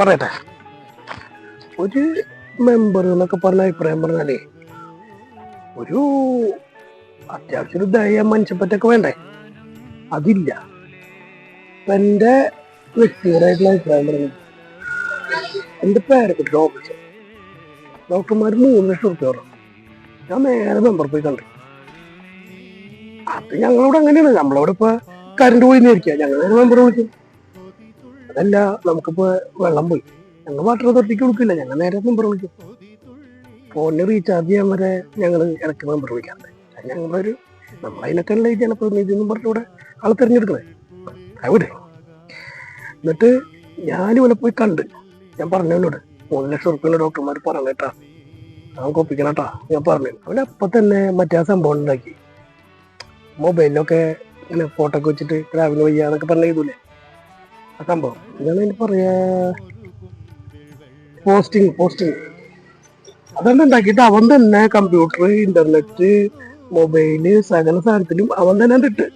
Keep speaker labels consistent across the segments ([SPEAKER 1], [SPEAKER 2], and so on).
[SPEAKER 1] പറയട്ടെ. ഒരു മെമ്പർ എന്നൊക്കെ പറഞ്ഞ അഭിപ്രായം പറഞ്ഞാലേ ഒരു അത്യാവശ്യം ഒരു ദയ മനുഷ്യപ്പറ്റൊക്കെ വേണ്ടേ? അതില്ല. ഇപ്പൊ എന്റെ വ്യക്തിപരമായിട്ടുള്ള അഭിപ്രായം പറഞ്ഞു എന്റെ പേരൊക്കെ ഡോക്ടർ. ഡോക്ടർമാർ മൂന്ന് ലക്ഷം റുപ്യ ഞാൻ നേരെ മെമ്പർ പോയി കണ്ടു. അത് ഞങ്ങളിവിടെ അങ്ങനെയാണ്. നമ്മളവിടെ ഇപ്പൊ കറണ്ട് പോയി നേരിക്കുക ഞങ്ങൾ മെമ്പർ വിളിക്കും. അതല്ല നമുക്കിപ്പോ വെള്ളം പോയി. ഞങ്ങൾ വാട്ടർ അതോറിറ്റിക്ക് കൊടുക്കില്ല. ഞങ്ങൾ നേരെ മെമ്പർ വിളിക്കും. ഫോണിന് റീചാർജ് ചെയ്യാൻ വരെ ഞങ്ങൾ ഇടയ്ക്ക് മെമ്പർ വിളിക്കാറുണ്ട്. അത് ഞങ്ങളൊരു നമ്മളതിനൊക്കെ ഈ ജനപ്രതിനിധി എന്നും പറഞ്ഞിവിടെ ആളെ തിരഞ്ഞെടുക്കണേ. അവിടെ. എന്നിട്ട് ഞാനിവിടെ പോയി കണ്ട്. ഞാൻ പറഞ്ഞവനോട് മൂന്ന് ലക്ഷം റുപ്യുള്ള ഡോക്ടർമാർ പറഞ്ഞേട്ടാ അവൻ കൊപ്പിക്കണട്ടാ ഞാൻ പറഞ്ഞു. അവനപ്പൊ തന്നെ മറ്റേ ആ സംഭവം ഉണ്ടാക്കി. മൊബൈലിലൊക്കെ ഇങ്ങനെ ഫോട്ടോ ഒക്കെ വെച്ചിട്ട് രാവിലെ വയ്യാന്നൊക്കെ പറഞ്ഞ ചെയ്തൂലേ സംഭവം. ഇതാണ് എനിക്ക് പറയാ പോസ്റ്റിംഗ് പോസ്റ്റിംഗ് അതെല്ലാം ഉണ്ടാക്കിയിട്ട് അവൻ തന്നെ കമ്പ്യൂട്ടർ ഇന്റർനെറ്റ് മൊബൈൽ സകല സാധനത്തിലും അവൻ തന്നെ ഇട്ട്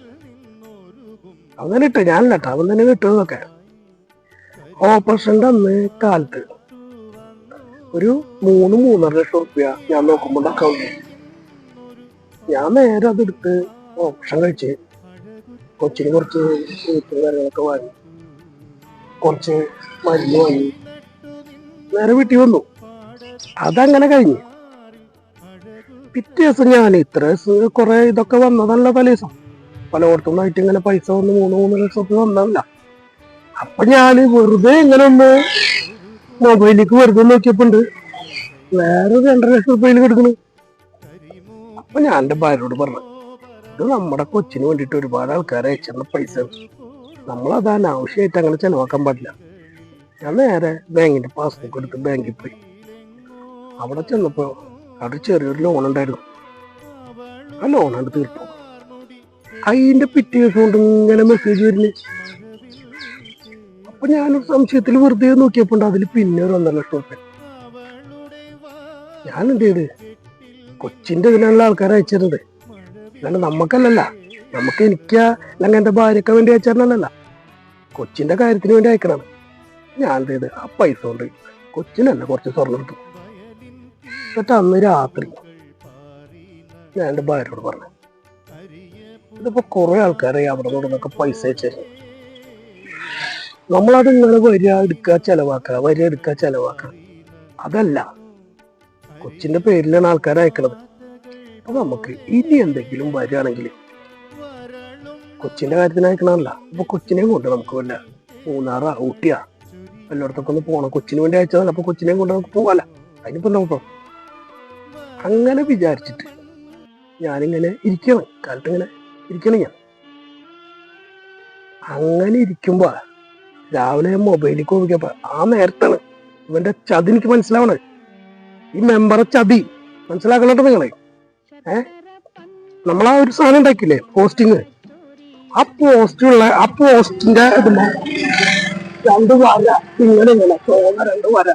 [SPEAKER 1] അവൻ തന്നെ ഇട്ട്. ഞാനല്ല കേട്ടോ അവൻ തന്നെ കിട്ടുന്നതൊക്കെ ഓപ്പറേഷന്റെ അന്ന് കാലത്ത്. ഒരു മൂന്ന് മൂന്നര ലക്ഷം റുപ്യ ഞാൻ നോക്കുമ്പോൾ അക്കൗണ്ട് ഞാൻ നേരെ അതെടുത്ത് ഓപ്ഷൻ കഴിച്ച് കൊച്ചിന് കുറച്ച് കാര്യങ്ങളൊക്കെ വാങ്ങി. കുറച്ച് മരുന്ന് വാങ്ങി. നേരെ വീട്ടിൽ വന്നു. അതങ്ങനെ കഴിഞ്ഞു. പിറ്റേ ദിവസം ഞാൻ ഇത്ര ദിവസം കുറെ ഇതൊക്കെ വന്നതല്ല തലേ ദിവസം. പലയിടത്തുനിന്നായിട്ട് ഇങ്ങനെ പൈസ വന്ന് മൂന്ന് മൂന്ന് ലക്ഷത്തിൽ വന്നതല്ല. അപ്പൊ ഞാൻ വെറുതെ ഇങ്ങനെ ഒന്ന് മൊബൈലിലേക്ക് വെറുതെ നോക്കിയപ്പോണ്ട്. വേറെ രണ്ടര ലക്ഷം റുപ്യയിൽ കിടക്കണ്. അപ്പൊ ഞാൻ എന്റെ ഭാര്യയോട് പറഞ്ഞു ഇത് നമ്മുടെ കൊച്ചിന് വേണ്ടിട്ട് ഒരുപാട് ആൾക്കാരെ അയച്ചിരുന്ന പൈസ. നമ്മളത് അനാവശ്യമായിട്ട് അങ്ങനെ ചെലവാക്കാൻ പാടില്ല. ഞാൻ നേരെ ബാങ്കിന്റെ പാസ്ബുക്ക് എടുത്ത് ബാങ്കിൽ പോയി. അവിടെ ചെന്നപ്പോൾ അവിടെ ചെറിയൊരു ലോൺ ഉണ്ടായിരുന്നു. ആ ലോൺ ആണ് തീർത്തു. അതിന്റെ പിറ്റേ ദിവസം കൊണ്ട് ഇങ്ങനെ മെസ്സേജ് വരുന്നു. അപ്പൊ ഞാനൊരു സംശയത്തിൽ വെറുതെ നോക്കിയപ്പോൾ അതിൽ പിന്നെ ഒരു ഒന്നര ലക്ഷം റുപ്യ ഞാൻ എന്ത് ചെയ്ത്? കൊച്ചിന്റെ ഇതിനുള്ള ആൾക്കാരെ അയച്ചിരുന്നത്. അല്ലാണ്ട് നമുക്കല്ലല്ല നമുക്ക് എനിക്ക് അല്ലെങ്കിൽ എന്റെ ഭാര്യക്ക് വേണ്ടി അയച്ചിരുന്നല്ല കൊച്ചിന്റെ കാര്യത്തിന് വേണ്ടി അയക്കണാണ് ഞാൻ ചെയ്ത് ആ പൈസ കൊണ്ട് കൊച്ചിന് കുറച്ച് സ്വർണം എടുത്തു. എന്നിട്ട് അന്ന് രാത്രി ഞാൻ എന്റെ ഭാര്യയോട് പറഞ്ഞു ഇതിപ്പോ കുറെ ആൾക്കാരെ അവിടെ നിന്നൊക്കെ പൈസ അയച്ചു. നമ്മളത് ഇങ്ങനെ വരിക എടുക്കുക ചെലവാക്കുക വരിക എടുക്കുക ചെലവാക്കുക. അതല്ല കൊച്ചിന്റെ പേരിലാണ് ആൾക്കാരെ അയക്കണത്. അപ്പൊ നമുക്ക് ഇനി എന്തെങ്കിലും വരികയാണെങ്കിൽ കൊച്ചിന്റെ കാര്യത്തിനായിക്കണമല്ല അപ്പൊ കൊച്ചിനെയും കൊണ്ട് നമുക്ക് വല്ല മൂന്നാറാ ഊട്ടിയാ എല്ലായിടത്തൊക്കെ ഒന്ന് പോകണം കൊച്ചിന് വേണ്ടി അയച്ചതല്ല അപ്പൊ കൊച്ചിനെയും കൊണ്ട് നമുക്ക് പോകാല. അതിനിപ്പോ നോക്കാം അങ്ങനെ വിചാരിച്ചിട്ട് ഞാനിങ്ങനെ ഇരിക്കണം. കാലത്ത് ഇങ്ങനെ ഇരിക്കണം ഞാൻ അങ്ങനെ ഇരിക്കുമ്പോ രാവിലെ മൊബൈലിൽ നോക്കിയപ്പോ ആ നേരത്താണ് ഇവന്റെ ചതി എനിക്ക് മനസ്സിലാവണേ ഈ മെമ്പറെ ചതി മനസ്സിലാക്കണട്ടോ നിങ്ങളെ? ഏ? നമ്മളാ ഒരു സാധനം ഉണ്ടാക്കില്ലേ? പോസ്റ്റിങ് ആ പോസ്റ്റുള്ള രണ്ട് വര ഇങ്ങനെ ഇങ്ങനെ രണ്ട് വര.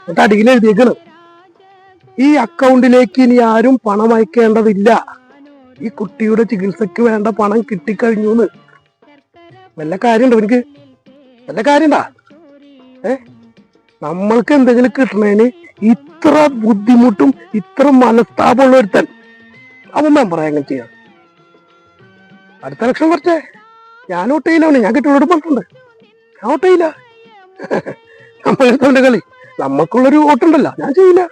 [SPEAKER 1] എന്നിട്ട് അടിയിൽ എഴുതിയേക്കണ്. ഈ അക്കൗണ്ടിലേക്ക് ഇനി ആരും പണം അയക്കേണ്ടതില്ല. ഈ കുട്ടിയുടെ ചികിത്സക്ക് വേണ്ട പണം കിട്ടിക്കഴിഞ്ഞു വല്ല കാര്യമുണ്ടോ എനിക്ക്? വല്ല കാര്യണ്ടാ ഏ? നമ്മൾക്ക് എന്തെങ്കിലും കിട്ടണേന് ഇത്ര ബുദ്ധിമുട്ടും ഇത്ര മനസ്താപമുള്ള ഒരുത്തൻ. അവൻ മെമ്പർ അങ്ങനെ ചെയ്യാം. അടുത്ത ലക്ഷം കുറച്ചേ. ഞാൻ ഒട്ടയിലാണ് ഞാൻ കിട്ടുള്ളോട് പറഞ്ഞിട്ടുണ്ട്. ഞാൻ ചെയ്യില്ല. നമ്മളെടുത്തോണ്ട് കളി? നമ്മക്കുള്ളൊരു ഓട്ടുണ്ടല്ലോ ഞാൻ ചെയ്യില്ല.